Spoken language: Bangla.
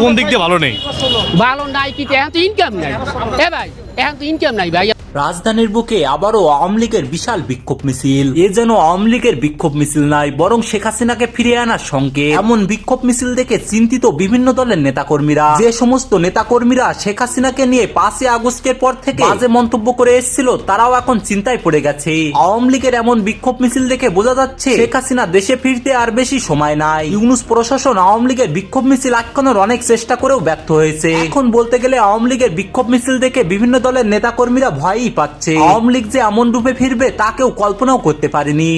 কোন দিক দিয়ে ভালো নেই? ভালো নাই কি এখন তো ইনকাম নাই। এ ভাই, এখন তো ইনকাম নাই ভাই। রাজধানীর বুকে আবারও আওয়ামী লীগের বিশাল বিক্ষোভ মিছিল। এ যেন আওয়ামী লীগের বিক্ষোভ মিছিল নয়, বরং শেখ হাসিনাকে ফিরিয়ে আনার সংকেত। এমন বিক্ষোভ মিছিল দেখে চিন্তিত বিভিন্ন দলের নেতাকর্মীরা। যে সমস্ত নেতাকর্মীরা শেখ হাসিনাকে নিয়ে পাঁচই আগস্টের পর থেকে বাজে মন্তব্য করে এসেছিল, তারাও এখন চিন্তায় পড়ে গেছে। আওয়ামী লীগের এমন বিক্ষোভ মিছিল দেখে বোঝা যাচ্ছে, শেখ হাসিনা দেশে ফিরতে আর বেশি সময় নাই। ইউনুস প্রশাসন আওয়ামী লীগের বিক্ষোভ মিছিল আটকানোর অনেক চেষ্টা করেও ব্যর্থ হয়েছে। এখন বলতে গেলে আওয়ামী লীগের বিক্ষোভ মিছিল দেখে বিভিন্ন দলের নেতাকর্মীরা ভয়ই পাচ্ছে। আওয়ামী লীগ যে এমন রূপে ফিরবে তা কেউ কল্পনাও করতে পারেনি।